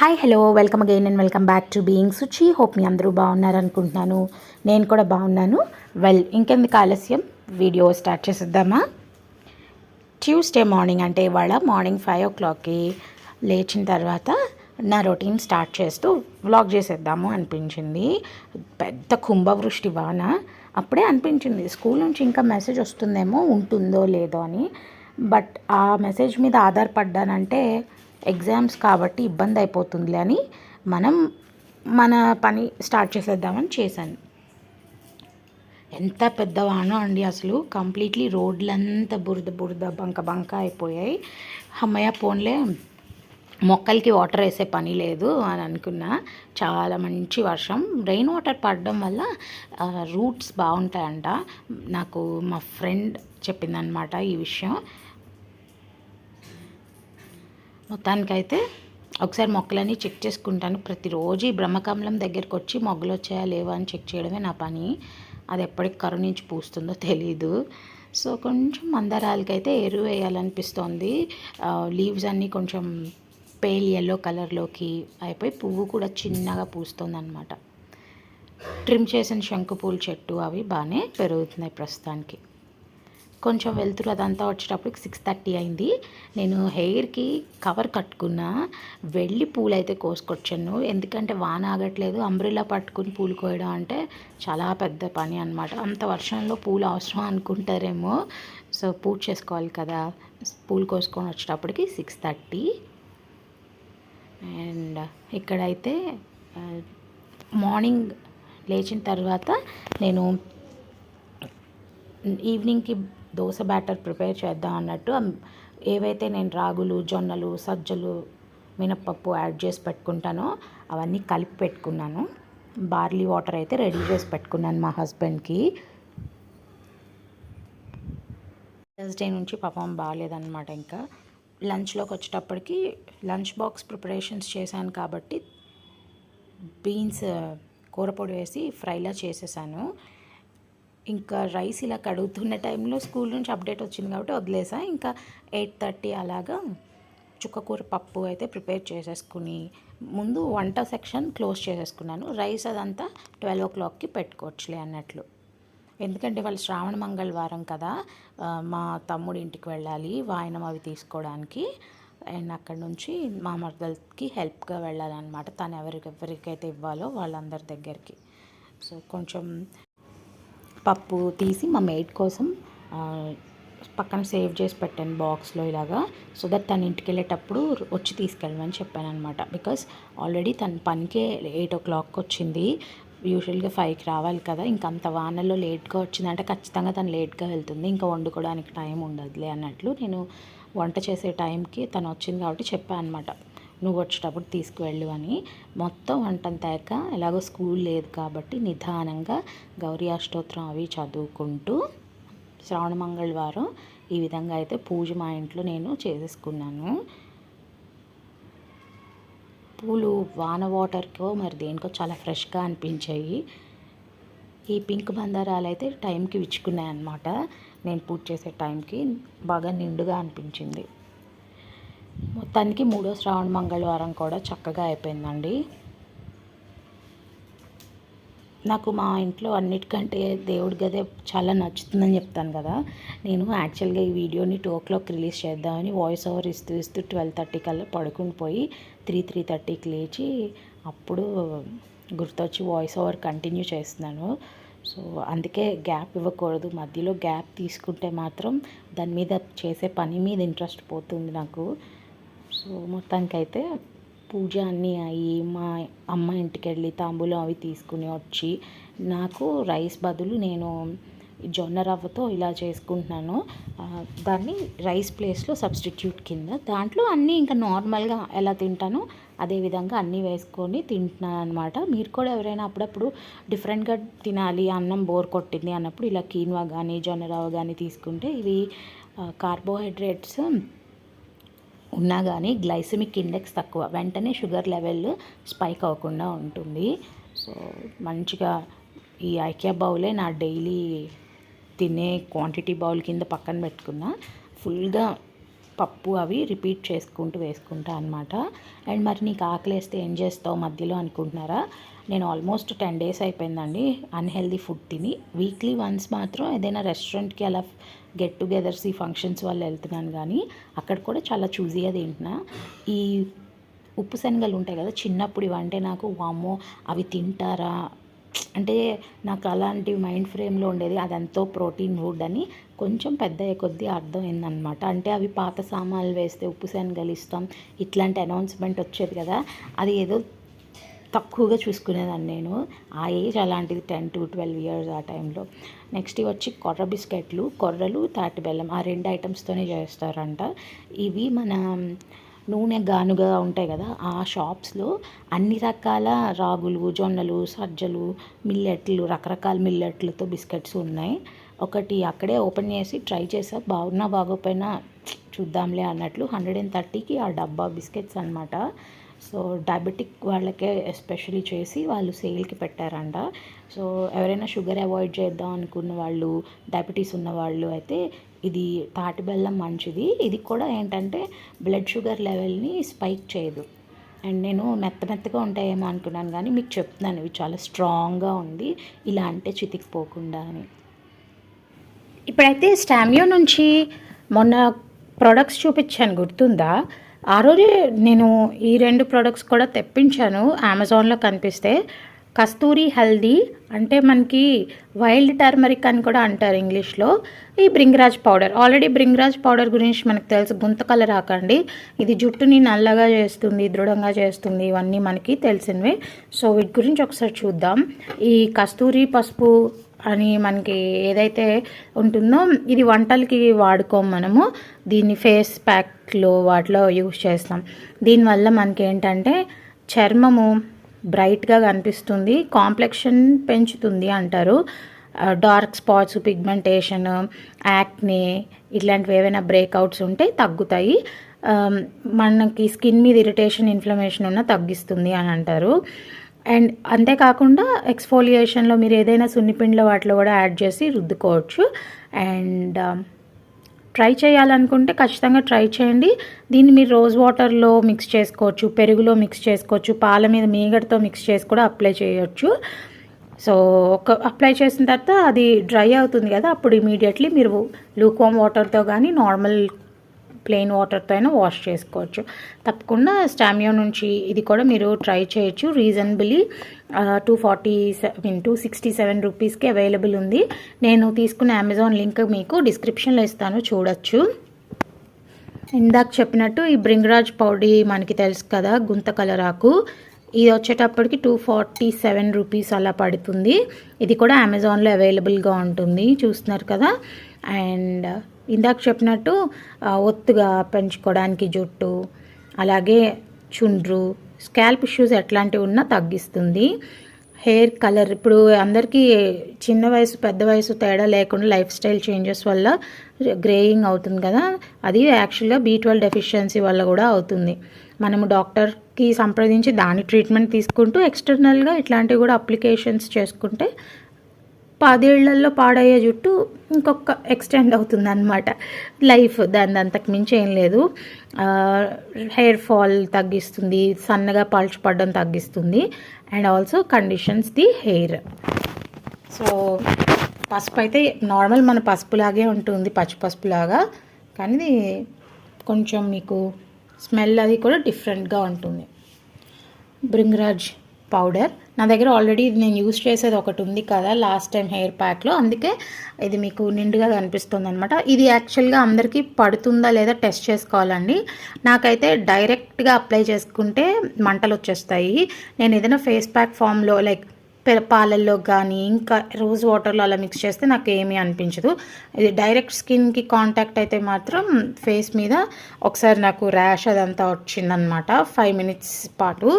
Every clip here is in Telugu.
Hi hello welcome again and welcome back to being Suchi hope మీ అందరూ బాగున్నారనుకుంటున్నాను. నేను కూడా బాగున్నాను. వెల్ ఇంకెందుకు ఆలస్యం? వీడియో స్టార్ట్ చేసేద్దామా? ట్యూస్డే మార్నింగ్ అంటే ఇవాళ మార్నింగ్ ఫైవ్ ఓ క్లాక్కి లేచిన తర్వాత నా రొటీన్ స్టార్ట్ చేస్తూ వ్లాగ్ చేసేద్దాము అనిపించింది. పెద్ద కుంభవృష్టి వాన. అప్పుడే అనిపించింది స్కూల్ నుంచి ఇంకా మెసేజ్ వస్తుందేమో ఉంటుందో లేదో అని. బట్ ఆ మెసేజ్ మీద ఆధారపడ్డానంటే ఎగ్జామ్స్ కాబట్టి ఇబ్బంది అయిపోతుందిలే అని మనం మన పని స్టార్ట్ చేసేద్దామని చేశాను. ఎంత పెద్దవాను అండి అసలు. కంప్లీట్లీ రోడ్లంతా బురద బురద బంక బంక అయిపోయాయి. అమ్మయ్య పోన్లే మొక్కలకి వాటర్ వేసే పని లేదు అని అనుకున్నా. చాలా మంచి వర్షం. రెయిన్ వాటర్ పడడం వల్ల రూట్స్ బాగుంటాయంట. నాకు మా ఫ్రెండ్ చెప్పిందనమాట ఈ విషయం. మొత్తానికైతే ఒకసారి మొక్కలన్నీ చెక్ చేసుకుంటాను. ప్రతిరోజు ఈ బ్రహ్మకమలం దగ్గరికి వచ్చి మొగ్గలు వచ్చాయా లేవా అని చెక్ చేయడమే నా పని. అది ఎప్పటికి కరుణించి పూస్తుందో తెలీదు. సో కొంచెం మందారాలకి అయితే ఎరువు వేయాలనిపిస్తోంది. లీవ్స్ అన్నీ కొంచెం పేల్ ఎల్లో కలర్లోకి అయిపోయి పువ్వు కూడా చిన్నగా పూస్తుంది అనమాట ట్రిమ్ చేసిన శంకు పూల చెట్టు అవి బాగానే పెరుగుతున్నాయి ప్రస్తుతానికి. కొంచెం వెళ్తురు అదంతా వచ్చేటప్పటికి సిక్స్ థర్టీ అయింది. నేను హెయిర్కి కవర్ కట్టుకున్నా వెళ్ళి పూలు అయితే కోసుకొచ్చాను. ఎందుకంటే వాన ఆగట్లేదు అంబ్రిలా పట్టుకుని పూలు కోయడం అంటే చాలా పెద్ద పని అనమాట అంత వర్షంలో పూలు అవసరం అనుకుంటారేమో. సో పూజ చేసుకోవాలి కదా. పూలు కోసుకొని వచ్చేటప్పటికి సిక్స్ థర్టీ అండ్ ఇక్కడైతే మార్నింగ్ లేచిన తర్వాత నేను ఈవినింగ్కి దోశ బ్యాటర్ ప్రిపేర్ చేద్దాం అన్నట్టు. ఏవైతే నేను రాగులు జొన్నలు సజ్జలు మినప్పప్పు యాడ్ చేసి పెట్టుకుంటానో అవన్నీ కలిపి పెట్టుకున్నాను. బార్లీ వాటర్ అయితే రెడీ చేసి పెట్టుకున్నాను మా హస్బెండ్కి. థర్స్డే నుంచి పాపం బాగాలేదన్నమాట ఇంకా. లంచ్లోకి వచ్చేటప్పటికి లంచ్ బాక్స్ ప్రిపరేషన్స్ చేశాను కాబట్టి బీన్స్ కూరపొడి వేసి ఫ్రైలా చేసేసాను. ఇంకా రైస్ ఇలా కడుగుతున్న టైంలో స్కూల్ నుంచి అప్డేట్ వచ్చింది కాబట్టి వదిలేసా. ఇంకా ఎయిట్ థర్టీ అలాగా చుక్కకూర పప్పు అయితే ప్రిపేర్ చేసేసుకుని ముందు వంట సెక్షన్ క్లోజ్ చేసేసుకున్నాను. రైస్ అదంతా ట్వెల్వ్ ఓ క్లాక్కి పెట్టుకోవచ్చులే అన్నట్లు. ఎందుకంటే వాళ్ళు శ్రావణ మంగళవారం కదా మా తమ్ముడి ఇంటికి వెళ్ళాలి వాయనం అవి తీసుకోవడానికి. అండ్ అక్కడ నుంచి మా మరదలకి హెల్ప్గా వెళ్ళాలన్నమాట. తను ఎవరికి ఎవరికైతే ఇవ్వాలో వాళ్ళందరి దగ్గరికి. సో కొంచెం పప్పు తీసి మా మేడ్ కోసం పక్కన సేవ్ చేసి పెట్టాను బాక్స్లో ఇలాగా. సో దట్ తను ఇంటికి వెళ్ళేటప్పుడు వచ్చి తీసుకెళ్ళమని చెప్పాను అనమాట బికాస్ ఆల్రెడీ తన పనికే ఎయిట్ ఓ క్లాక్కి వచ్చింది. యూజువల్గా ఫైవ్కి రావాలి కదా. ఇంకా అంత వానల్లో లేట్గా వచ్చిందంటే ఖచ్చితంగా తను లేట్గా వెళ్తుంది. ఇంకా వండుకోవడానికి టైం ఉండదులే అన్నట్లు నేను వంట చేసే టైంకి తను వచ్చింది కాబట్టి చెప్పాను అనమాట నువ్వు వచ్చేటప్పుడు తీసుకువెళ్ళు అని మొత్తం వంటంతాక ఎలాగో స్కూల్ లేదు కాబట్టి నిదానంగా గౌరీ అష్టోత్తరం అవి చదువుకుంటూ శ్రావణ మంగళవారం ఈ విధంగా అయితే పూజ మా ఇంట్లో నేను చేసేసుకున్నాను. పూలు వాన వాటర్కో మరి దేనికో చాలా ఫ్రెష్గా అనిపించాయి. ఈ పింక్ బందారాలు అయితే టైంకి విచ్చుకున్నాయి అన్నమాట నేను పూజ చేసే టైంకి బాగా నిండుగా అనిపించింది. మొత్తానికి మూడో శ్రావణ మంగళవారం కూడా చక్కగా అయిపోయిందండి. నాకు మా ఇంట్లో అన్నిటికంటే దేవుడి గదే చాలా నచ్చుతుందని చెప్తాను కదా. నేను యాక్చువల్గా ఈ వీడియోని టూ ఓ క్లాక్ రిలీజ్ చేద్దామని వాయిస్ ఓవర్ ఇస్తూ ఇస్తూ ట్వెల్వ్ థర్టీ కల్లా పడుకుని పోయి త్రీ త్రీ థర్టీకి లేచి అప్పుడు గుర్తొచ్చి వాయిస్ ఓవర్ కంటిన్యూ చేస్తున్నాను. సో అందుకే గ్యాప్ ఇవ్వకూడదు. మధ్యలో గ్యాప్ తీసుకుంటే మాత్రం దాని మీద చేసే పని మీద ఇంట్రెస్ట్ పోతుంది నాకు. సో మొత్తానికైతే పూజ అన్నీ అయ్యి మా అమ్మ ఇంటికి వెళ్ళి తాంబూలం అవి తీసుకుని వచ్చి నాకు రైస్ బదులు నేను జొన్న రవ్వతో ఇలా చేసుకుంటున్నాను. దాన్ని రైస్ ప్లేస్లో సబ్స్టిట్యూట్ కింద. దాంట్లో అన్నీ ఇంకా నార్మల్గా ఎలా తింటానో అదేవిధంగా అన్నీ వేసుకొని తింటున్నాను అనమాట మీరు కూడా ఎవరైనా అప్పుడప్పుడు డిఫరెంట్గా తినాలి అన్నం బోర్ కొట్టింది అన్నప్పుడు ఇలా కీన్వా కానీ జొన్న రవ్వ కానీ తీసుకుంటే ఇవి కార్బోహైడ్రేట్స్ ఉన్నా కానీ గ్లైసెమిక్ ఇండెక్స్ తక్కువ. వెంటనే షుగర్ లెవెల్ స్పైక్ అవ్వకుండా ఉంటుంది. సో మంచిగా ఈ ఐక్యా బౌలే నా డైలీ తినే క్వాంటిటీ బౌల్ కింద పక్కన పెట్టుకున్న. ఫుల్గా పప్పు అవి రిపీట్ చేసుకుంటూ వేసుకుంటా అనమాట అండ్ మరి నీకు ఆకలేస్తే ఏం చేస్తావు మధ్యలో అనుకుంటున్నారా? నేను ఆల్మోస్ట్ టెన్ డేస్ అయిపోయిందండి అన్హెల్దీ ఫుడ్ తిని. వీక్లీ వన్స్ మాత్రం ఏదైనా రెస్టారెంట్కి అలా గెట్ టుగెదర్స్ ఈ ఫంక్షన్స్ వాళ్ళు వెళ్తున్నాను కానీ అక్కడ కూడా చాలా చూజీగా తింటున్నా. ఈ ఉప్పు శనగలు ఉంటాయి కదా చిన్నప్పుడు ఇవంటే నాకు వామ్మో అవి తింటారా? అంటే నాకు అలాంటి మైండ్ ఫ్రేమ్లో ఉండేది అది ఎంతో ప్రోటీన్ ఫుడ్ అని కొంచెం పెద్ద కొద్దీ అర్థమైందనమాట అంటే అవి పాత సామాన్లు వేస్తే ఉప్పు శనగలు ఇస్తాం ఇట్లాంటి అనౌన్స్మెంట్ వచ్చేది కదా అది ఏదో తక్కువగా చూసుకునేదాన్ని నేను. ఆ ఏజ్ అలాంటిది టెన్ టు ట్వెల్వ్ ఇయర్స్ ఆ టైంలో నెక్స్ట్ ఇవి వచ్చి కొర్ర బిస్కెట్లు కొర్రలు తాటి బెల్లం ఆ రెండు ఐటమ్స్తోనే చేస్తారంట. ఇవి మన నూనె గానుగా ఉంటాయి కదా ఆ షాప్స్లో అన్ని రకాల రాగులు జొన్నలు సజ్జలు మిల్లెట్లు రకరకాల మిల్లెట్లతో బిస్కెట్స్ ఉన్నాయి. ఒకటి అక్కడే ఓపెన్ చేసి ట్రై చేసా బాగున్నా బాగోపోయినా చూద్దాంలే అన్నట్లు హండ్రెడ్ అండ్ థర్టీకి ఆ డబ్బా బిస్కెట్స్ అనమాట సో డయాబెటిక్ వాళ్ళకే ఎస్పెషలీ చేసి వాళ్ళు సేల్కి పెట్టారంట. సో ఎవరైనా షుగర్ అవాయిడ్ చేద్దాం అనుకున్న వాళ్ళు డయాబెటీస్ ఉన్న వాళ్ళు అయితే ఇది తాటి బెల్లం మంచిది. ఇది కూడా ఏంటంటే బ్లడ్ షుగర్ లెవెల్ని స్పైక్ చేయదు. అండ్ నేను మెత్త మెత్తగా ఉంటాయేమో అనుకున్నాను కానీ మీకు చెప్తున్నాను ఇవి చాలా స్ట్రాంగ్గా ఉంది. ఇలా అంటే చితికిపోకుండా అని. ఇప్పుడైతే స్టామియో నుంచి మొన్న ప్రొడక్ట్స్ చూపించాను గుర్తుందా? ఆ రోజే నేను ఈ రెండు ప్రొడక్ట్స్ కూడా తెప్పించాను. అమెజాన్లో కనిపిస్తే కస్తూరి హల్దీ అంటే మనకి వైల్డ్ టర్మరిక్ అని కూడా అంటారు ఇంగ్లీష్లో. ఈ bhringraj powder. Already bhringraj powder గురించి మనకు తెలుసు. గుంతకల రాకండి. ఇది జుట్టుని నల్లగా చేస్తుంది దృఢంగా చేస్తుంది. ఇవన్నీ మనకి తెలిసినవి. సో వీటి గురించి ఒకసారి చూద్దాం. ఈ కస్తూరి పసుపు అని మనకి ఏదైతే ఉంటుందో ఇది వంటలకి వాడుకోం మనము. దీన్ని ఫేస్ ప్యాక్లో వాటిలో యూస్ చేస్తాం. దీనివల్ల మనకి ఏంటంటే చర్మము బ్రైట్గా కనిపిస్తుంది. కాంప్లెక్షన్ పెంచుతుంది అంటారు. డార్క్ స్పాట్స్ పిగ్మెంటేషన్ యాక్నే ఇట్లాంటివి ఏవైనా బ్రేక్అవుట్స్ ఉంటే తగ్గుతాయి. మనకి స్కిన్ మీద ఇరిటేషన్ ఇన్ఫ్లమేషన్ ఉన్న తగ్గిస్తుంది అని అంటారు. అండ్ అంతేకాకుండా ఎక్స్ఫోలియేషన్లో మీరు ఏదైనా సున్నిపిండిలో వాటిలో కూడా యాడ్ చేసి రుద్దుకోవచ్చు. అండ్ ట్రై చేయాలనుకుంటే ఖచ్చితంగా ట్రై చేయండి. దీన్ని మీరు రోజ్ వాటర్లో మిక్స్ చేసుకోవచ్చు పెరుగులో మిక్స్ చేసుకోవచ్చు పాల మీద మీగడతో మిక్స్ చేసి కూడా అప్లై చేయొచ్చు. సో ఒక అప్లై చేసిన తర్వాత అది డ్రై అవుతుంది కదా అప్పుడు ఇమీడియట్లీ మీరు లూక్వామ్ వాటర్తో కానీ నార్మల్ ప్లెయిన్ వాటర్తో అయినా వాష్ చేసుకోవచ్చు. తప్పకుండా స్టామియో నుంచి ఇది కూడా మీరు ట్రై చేయొచ్చు. Reasonably two forty seven two sixty seven రూపీస్కి అవైలబుల్ ఉంది. నేను తీసుకున్న అమెజాన్ లింక్ మీకు డిస్క్రిప్షన్లో ఇస్తాను చూడొచ్చు. ఇందాక చెప్పినట్టు ఈ బ్రింగరాజ్ పౌడీ మనకి తెలుసు కదా గుంత కలరాకు ఇది వచ్చేటప్పటికి టూ ఫార్టీ సెవెన్ రూపీస్ అలా పడుతుంది. ఇది కూడా అమెజాన్లో అవైలబుల్గా ఉంటుంది చూస్తున్నారు కదా. అండ్ ఇందాక చెప్పినట్టు ఒత్తుగా పెంచుకోవడానికి జుట్టు అలాగే చుండ్రు స్కాల్ప్ ఇష్యూస్ ఎట్లాంటివి ఉన్నా తగ్గిస్తుంది. హెయిర్ కలర్ ఇప్పుడు అందరికీ చిన్న వయసు పెద్ద వయసు తేడా లేకుండా లైఫ్ స్టైల్ చేంజెస్ వల్ల గ్రేయింగ్ అవుతుంది కదా. అది యాక్చువల్గా బీ ట్వెల్వ్ డెఫిషియన్సీ వల్ల కూడా అవుతుంది. మనము డాక్టర్కి సంప్రదించి దాని ట్రీట్మెంట్ తీసుకుంటూ ఎక్స్టర్నల్గా ఇట్లాంటివి కూడా అప్లికేషన్స్ చేసుకుంటే పదేళ్ళలో పాడయ్యే జుట్టు ఇంకొక ఎక్స్టెండ్ అవుతుంది అనమాట లైఫ్ దాని అంతకు మించి ఏం లేదు. హెయిర్ ఫాల్ తగ్గిస్తుంది సన్నగా పాల్చిపడడం తగ్గిస్తుంది and also conditions the hair so పసుపు అయితే నార్మల్ మన పసుపులాగే ఉంటుంది పచ్చి పసుపులాగా కానీ కొంచెం మీకు స్మెల్ అది కూడా డిఫరెంట్గా ఉంటుంది. బృంగరాజ్ పౌడర్ నా దగ్గర ఆల్రెడీ ఇది నేను యూజ్ చేసేది ఒకటి ఉంది కదా లాస్ట్ టైం హెయిర్ ప్యాక్లో అందుకే ఇది మీకు నిండుగా కనిపిస్తుంది అనమాట ఇది యాక్చువల్గా అందరికీ పడుతుందా లేదా టెస్ట్ చేసుకోవాలండి. నాకైతే డైరెక్ట్గా అప్లై చేసుకుంటే మంటలు వచ్చేస్తాయి. నేను ఏదైనా ఫేస్ ప్యాక్ ఫామ్లో లైక్ పాలల్లో కానీ ఇంకా రోజ్ వాటర్లో అలా మిక్స్ చేస్తే నాకు ఏమీ అనిపించదు. ఇది డైరెక్ట్ స్కిన్కి కాంటాక్ట్ అయితే మాత్రం ఫేస్ మీద ఒకసారి నాకు ర్యాష్ అదంతా వచ్చిందనమాట ఫైవ్ మినిట్స్ పాటు.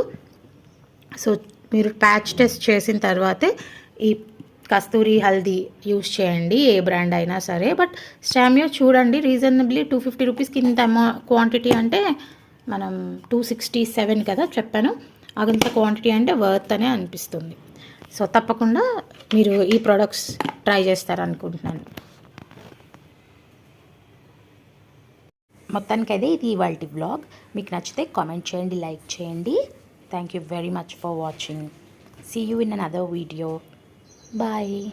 సో మీరు ప్యాచ్ టెస్ట్ చేసిన తర్వాతే ఈ కస్తూరి హల్దీ యూస్ చేయండి ఏ బ్రాండ్ అయినా సరే. బట్ స్టామియో చూడండి రీజనబుల్లీ టూ ఫిఫ్టీ రూపీస్కి ఇంత అమౌ క్వాంటిటీ అంటే మనం టూ సిక్స్టీ సెవెన్ కదా చెప్పాను. అంత క్వాంటిటీ అంటే వర్త్ అనే అనిపిస్తుంది. సో తప్పకుండా మీరు ఈ ప్రోడక్ట్స్ ట్రై చేస్తారనుకుంటున్నాను. అయితే ఇది ఇవాళ బ్లాగ్ మీకు నచ్చితే కామెంట్ చేయండి లైక్ చేయండి. Thank you very much for watching. See you in another video. Bye.